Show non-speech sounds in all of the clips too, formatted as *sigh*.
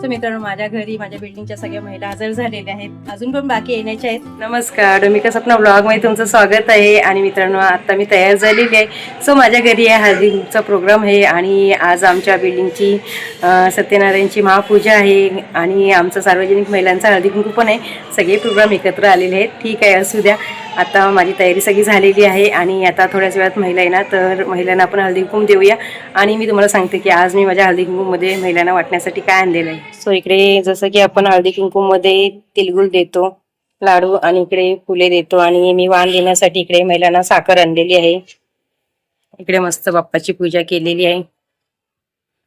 So मित्रांनो माझ्या घरी माझ्या बिल्डिंगच्या सगळ्या महिला हजर झालेल्या आहेत. अजून पण बाकी येण्याच्या आहेत. नमस्कार डोमिका सपना ब्लॉगमध्ये तुमचं स्वागत आहे. आणि मित्रांनो आता मी तयार झालेली आहे. सो माझ्या घरी आहे हळदीचा प्रोग्राम आहे आणि आज आमच्या बिल्डिंगची सत्यनारायणची महापूजा आहे. आणि आमचं सार्वजनिक महिलांचा हळदी कुंकू पण आहे. सगळे प्रोग्राम एकत्र आलेले आहेत. ठीक आहे असू द्या. आता माझी तयारी सगळी झालेली आहे. आणि आता थोड्याच वेळात महिला येणार तर महिलांना आपण हळदी कुंकू देऊया. आणि मी तुम्हाला सांगते की आज मी माझ्या हळदी कुंकूमध्ये महिलांना वाटण्यासाठी काय आणलेलं आहे. सो इकडे जसं की आपण हळदी कुंकूमध्ये तिलगुल देतो लाडू आणि इकडे फुले देतो आणि मी वाण देण्यासाठी इकडे महिलांना साखर आणलेली आहे. इकडे मस्त बाप्पाची पूजा केलेली आहे.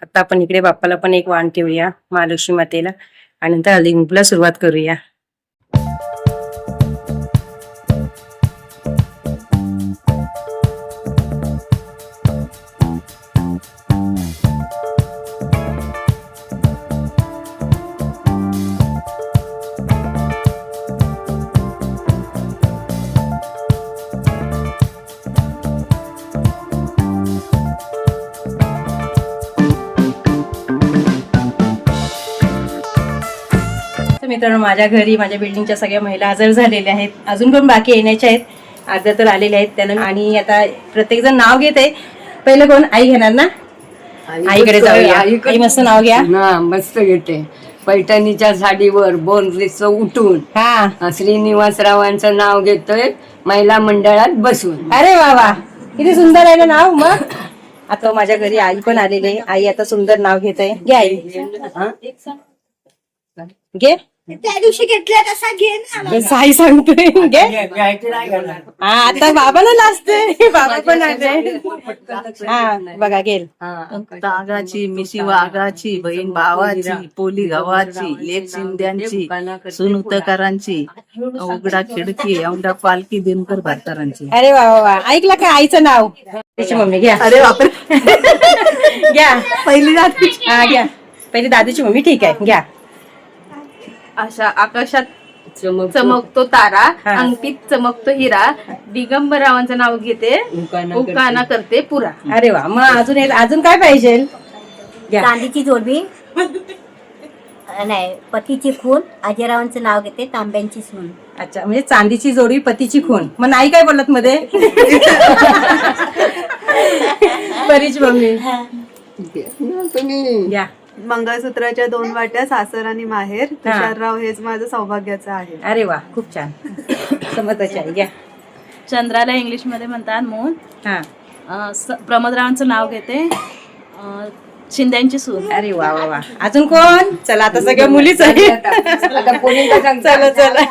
आता आपण इकडे बाप्पाला पण एक वाण ठेवूया महालक्ष्मी मातेला. आणि नंतर हळदी कुंकूला सुरुवात करूया. मित्रांनो माझ्या घरी माझ्या बिल्डिंगच्या सगळ्या महिला हजर झालेल्या आहेत. अजून पण बाकी येण्याच्या आहेत. अर्ध्या तर आलेल्या आहेत त्यांना. आणि आता प्रत्येक जण नाव घेत आहे. पहिलं कोण? आई घेणार ना? आईकडे जाऊया. आई मस्त नाव घ्या. हा मस्त घेते. पैठणीच्या साडीवर बोनरीच उठून हा. श्रीनिवासरावांचं नाव घेतोय महिला मंडळात बसून. अरे वा वा. किती सुंदर आहे ना नाव मग. आता माझ्या घरी आई पण आलेली आहे. आई आता सुंदर नाव घेत आहे घे आई. घे. त्या दिवशी घेतल्या तसा घे ना बस आई सांगतोय घे. हा आता बाबाला लाजते. *laughs* बाबा पण आले हा बघा गेल तागाची मिशी वाघाची बहीण भावाची पोली गव्हाची लेक शिंद्यांची सुनुतकरांची उघडा खिडकी औंडा पालखी दिनकर भातारांची अरे वा वा ऐकलं का आईचं नाव? तिची मम्मी घ्या. अरे बापरे. *laughs* घ्या. पहिली हा घ्या. पहिली दादूची मम्मी ठीक आहे घ्या. अशा आकाशात चमकतो. तारा. अंगठीत चमकतो हिरा. दिगंबरावांचं नाव घेते. उकाना करते. पुरा. अरे वा मग अजून एक- अजून काय पाहिजे? चांदीची जोडवी. नाही पतीची खून. अजयरावांचं नाव घेते तांब्यांची सून. अच्छा म्हणजे चांदीची जोडी पतीची खून. मग नाही काय बोलत मध्ये? *laughs* परीची मम्मी. तुम्ही घ्या. मंगळसूत्राच्या दोन वाट्या सासर आणि माहेर. तुषारराव हेच माझं सौभाग्याचं आहे. अरे वा खूप छान. समताची आई घ्या. चंद्राला इंग्लिशमध्ये म्हणतात मून हा. अं, स- प्रमोदरावांचं नाव घेते. अं, शिंद्यांची सून अरे वा वा वा. अजून कोण? चला आता सगळ्या मुलीच आहे चला चला.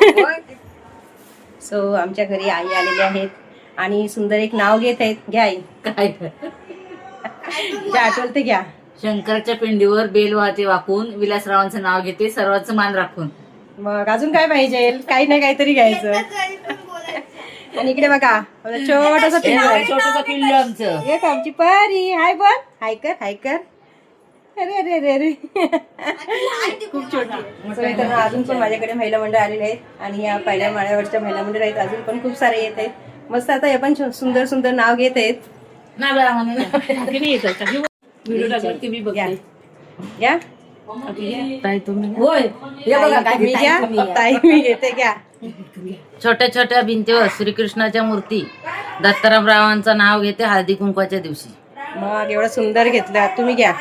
सो आमच्या घरी आई आलेल्या आहेत आणि सुंदर एक नाव घेत आहेत. घ्या आई. जे आठवल ते घ्या. शंकराच्या पिंडीवर बेल वाहते वाकून. विलासरावांचं नाव घेते सर्वांचं मान राखून. मग अजून काय पाहिजे? काही नाही काहीतरी घ्यायचं. आणि इकडे बघा छोटस छोटस पिल्लू आमचं. एक आमची परी. हाय बोल. हाय कर हाय कर. अरे अरे अरे अरे. खूप छोटी अजून पण माझ्याकडे महिला मंडळ आलेले आहेत. आणि या पहिल्या माळ्यावरच्या महिला मंडळ आहेत. अजून पण खूप सारे येत आहेत. मस्त आता हे पण सुंदर सुंदर नाव घेत आहेत. नाही बरं आम्हाला घ्या घ्या होय हे बघा काय मी घ्या ताई मी घेते घ्या छोट्या छोट्या भिंतीवर श्रीकृष्णाच्या मूर्ती. दत्ताराम रावांचं नाव घेते हळदी कुंकवाच्या दिवशी. मग एवढं सुंदर घेतलं तुम्ही घ्या.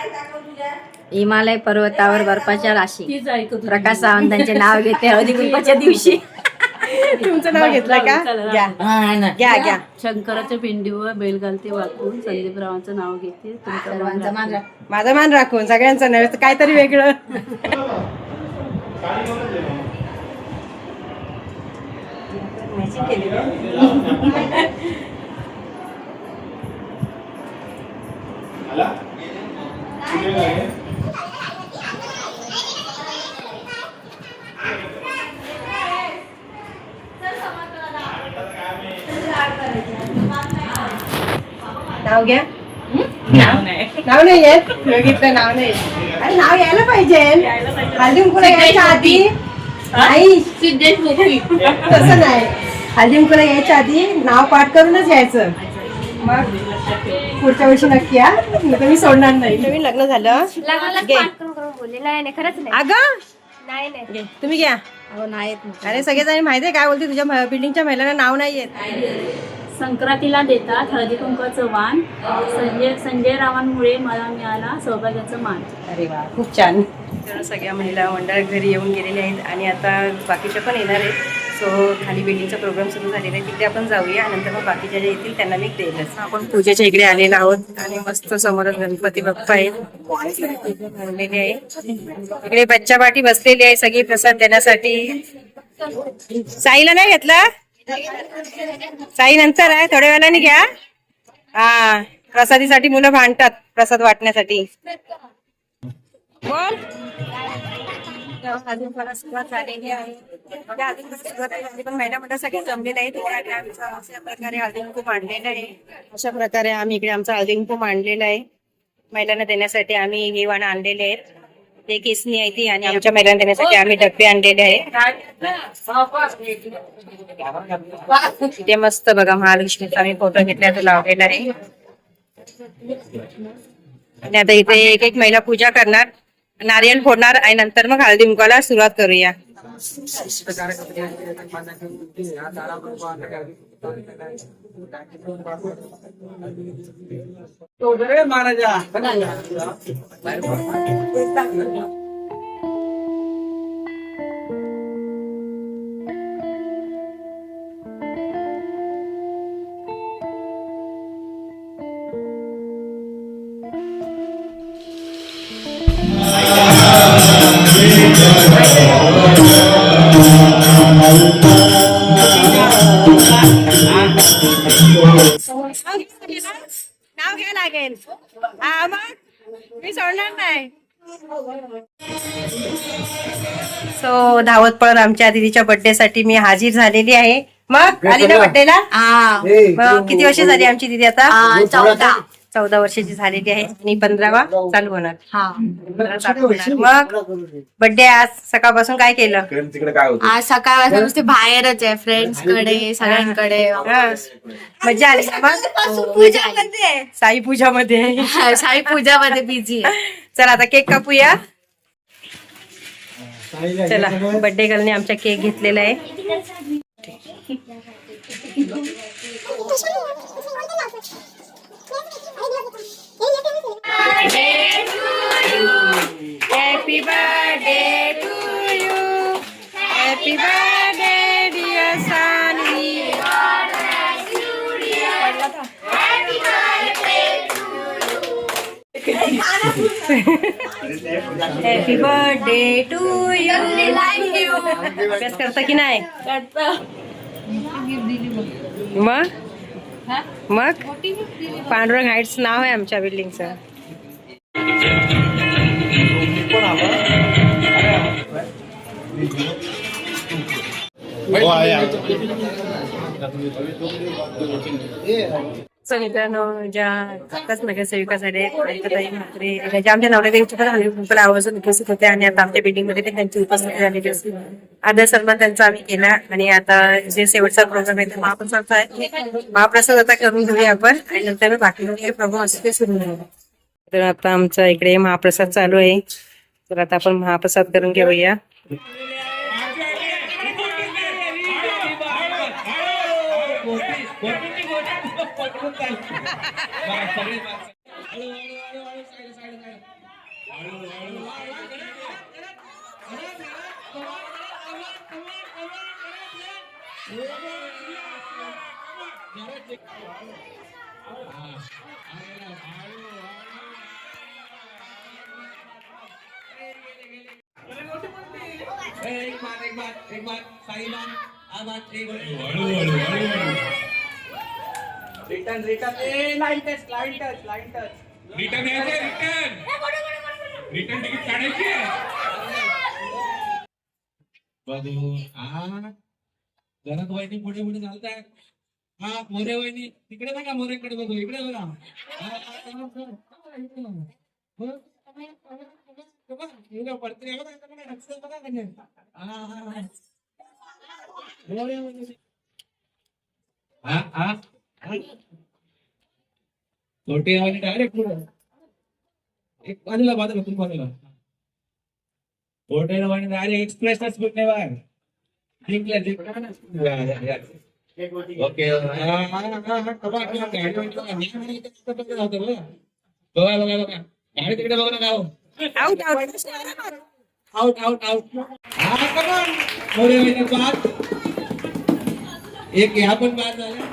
हिमालय पर्वतावर बर्फाच्या राशी. प्रकाश सावंतांचे नाव घेते हळदी कुंकवाच्या दिवशी. *laughs* तुमचं नाव घेतलं का? घ्या. हा, ना. घ्या घ्या. शंकराच्या पिंडीवर बैल घालते वाकून. संदीपरावांचं नाव घेते. तुमचं मान. माझा मान राखून सगळ्यांचं नव्हे तर काहीतरी वेगळं. *laughs* नाव *laughs* घ्या नाव नाही येत बघितलं नाव नाही येत. अरे नाव यायला पाहिजे. हल्दी मुकुला यायच्या आधी नाही तसं नाही. हल्दी मुकुला यायच्या आधी नाव पाठ करूनच यायचं. मग पुढच्या वर्षी नक्की या. मी तर मी सोडणार नाही. नवीन लग्न झालं? घे. अगं! घे. तुम्ही घ्या. अरे सगळेजण माहितीये काय बोलते? तुझ्या बिल्डिंगच्या महिलांना नाव नाही येत संक्रांतीला देतात हळदी कुंकाचं वाण संजय संजय रावांमुळे मला मिळाला सौभाग्याचा मान. अरे वा खूप छान. तर सगळ्या महिला मंडळ घरी येऊन गेलेल्या आहेत आणि आता बाकीच्या पण येणार आहेत. सो खाली बिल्डिंगचा प्रोग्राम सुरू झालेला आहे. तिकडे आपण जाऊया. नंतर मग बाकीच्या ज्या येतील त्यांना मी देईलच. आपण पूजेच्या इकडे आलेलो आहोत आणि मस्त समोरच गणपती बाप्पा आहेत. आहे. इकडे बच्चा पाठी बसलेली आहे सगळी प्रसाद देण्यासाठी. साईला नाही घेतला? साई नंतर आहे थोड्या वेळाने घ्या. हा प्रसादीसाठी मुलं भांडतात प्रसाद वाटण्यासाठी. बोल. अजून मला सुरुवात झालेली आहे म्हणजे अजून सुरुवात झाली, पण महिला मंडळ सगळे अशा प्रकारे हळदी मांडलेलं आहे अशा प्रकारे आम्ही इकडे आमचं हळदी मांडलेला मांडलेलं आहे. महिलांना देण्यासाठी आम्ही हे वाण आणलेले आहेत. ते केसनी आहे ती आणि आमच्या महिलांना देण्यासाठी आम्ही डबे आणलेले आहे. तिथे मस्त बघा महालक्ष्मीचा आम्ही फोटो घेतला तो लावलेला आहे. आणि आता इथे एक एक महिला पूजा करणार नारियल फोडणार आणि नंतर मग हळदी कुंकवाला सुरुवात करूया. તો રે મહારાજા नाव घ्या लागेल हा मग? मी सोडणार नाही. सो धावत पळत आमच्या दीदीच्या बर्थडे साठी मी हाजीर झालेली आहे. मग? आली ना बर्थडेला मग किती वर्ष झाली आमची दीदी आता? चौदा. चौदा वर्षाची झालेली आहे आणि पंधरावा चालू होणार. पंधरा चालू होणार. मग बर्थडे आज सकाळपासून काय केलं? तिकडे काय होतं? आज सकाळपासून नुसते बाहेरच आहे फ्रेंड्सकडे सगळ्यांकडे. हा. मजा आली ना मग? साई पूजामध्ये साई पूजामध्ये बिझी आहे. चला आता केक कापूया. चला बर्थडे गर्लने आमचा केक घेतलेला आहे. *laughs* Happy birthday to you to you अभ्यास करता की नाही मग मग पांडुरंग हाईट्स नाव आहे आमच्या बिल्डिंगचं सो मित्रांनो ज्या आताच नगरसेविका झाले ताई म्हात्रे ज्या आमच्या नवऱ्यादेवीच्या पण हळदी आवर्जून उपस्थित होते आणि आता आमच्या बिल्डिंगमध्ये त्यांची उपस्थिती झालेली असते आदर सन्मान त्यांचा आम्ही केला आणि आता जे शेवटचा प्रोग्राम आहे तो महाप्रसादचा आहे. महाप्रसाद आता करून घेऊया आपण आणि नंतर बाकी प्रोग्राम असते ते सुरू होईल तर आता आमचा इकडे महाप्रसाद चालू आहे. तर आता आपण महाप्रसाद करून घेऊया. *laughs* रिटर्न यायचंय रिटर्न रिटर्न तिकीट काढायची बघू हा जरा वहिनी पुढे पुढे चालताय. हा मोरे वहिनी. तिकडे बघा मोरेकडे बघू. इकडे बघा. छोटे आणि डायरेक्ट एक बाजूला बाजूला तुम्ही बाजूला छोटे आणि डायरेक्ट एक्सप्रेस स्पीड नाही बाहेर जिंकल्या जिंकल्या ओके बघा बघा बघा गाडी तिकडे बघा ना गाव out out out out out हा मोरे वहिनी बाद. एक ह्या पण बाद झाला.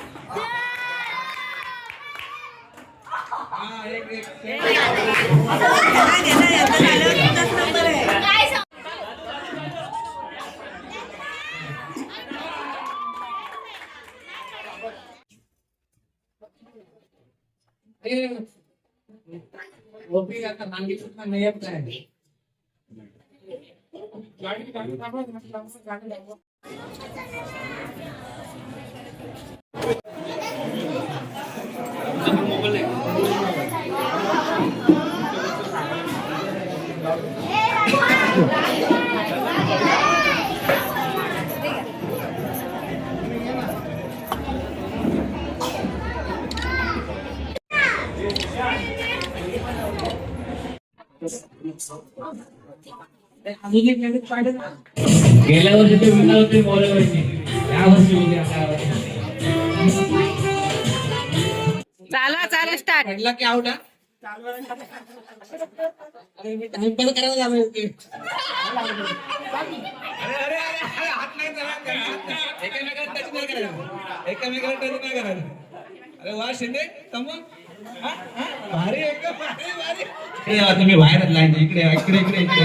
हा एक एक ए, ओपी आता सांगितलं नाही येत नाही गाडी गाडी थांबवा, गाडी गेल्या वर्षी ते विना होते या वर्षी वर्षी. चाला चाला स्टार्ट पडला की आउट हा अरे मी टाइम पास करायला जाणार होते अरे अरे अरे अरे, हात नाही करायचा, हात नाही. एकामेकाला टच नाही अरे वा शिंदे हा? हा? भारी भारी तुम्ही बाहेरच लाईन इकडे इकडे इकडे इकडे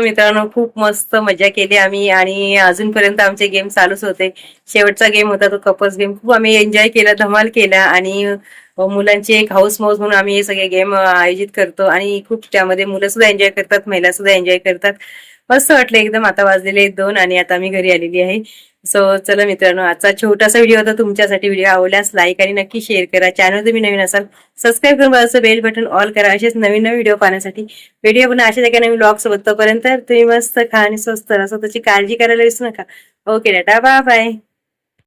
सो मित्रांनो. खूप मस्त मजा केली आम्ही आणि अजूनपर्यंत आमचे गेम चालूच होते. शेवटचा गेम होता तो कपल्स गेम खूप आम्ही एन्जॉय केला धमाल केला आणि मुलांची एक हाऊस मौज म्हणून आम्ही हे सगळे गेम आयोजित करतो आणि खूप त्यामध्ये मुलं सुद्धा एन्जॉय करतात महिला सुद्धा एन्जॉय करतात. मस्त वाटलं एकदम आता वाजलेले दोन आणि आता आम्ही घरी आलेली आहे. सो चला मित्रांनो आजचा छोटासा व्हिडिओ होता तुमच्यासाठी. व्हिडिओ आवडल्यास लाईक आणि नक्की शेअर करा. चॅनल तुम्ही नवीन असाल सबस्क्राईब करून असं बेल बटन ऑल करा. असेच नवीन नवीन व्हिडिओ पाहण्यासाठी. व्हिडिओ पुन्हा अशा एका नवीन ब्लॉग सोबत तोपर्यंत तुम्ही मस्त खा आणि स्वस्त राहा. स्वतःची काळजी करायला विसरू नका. Okay data bye bye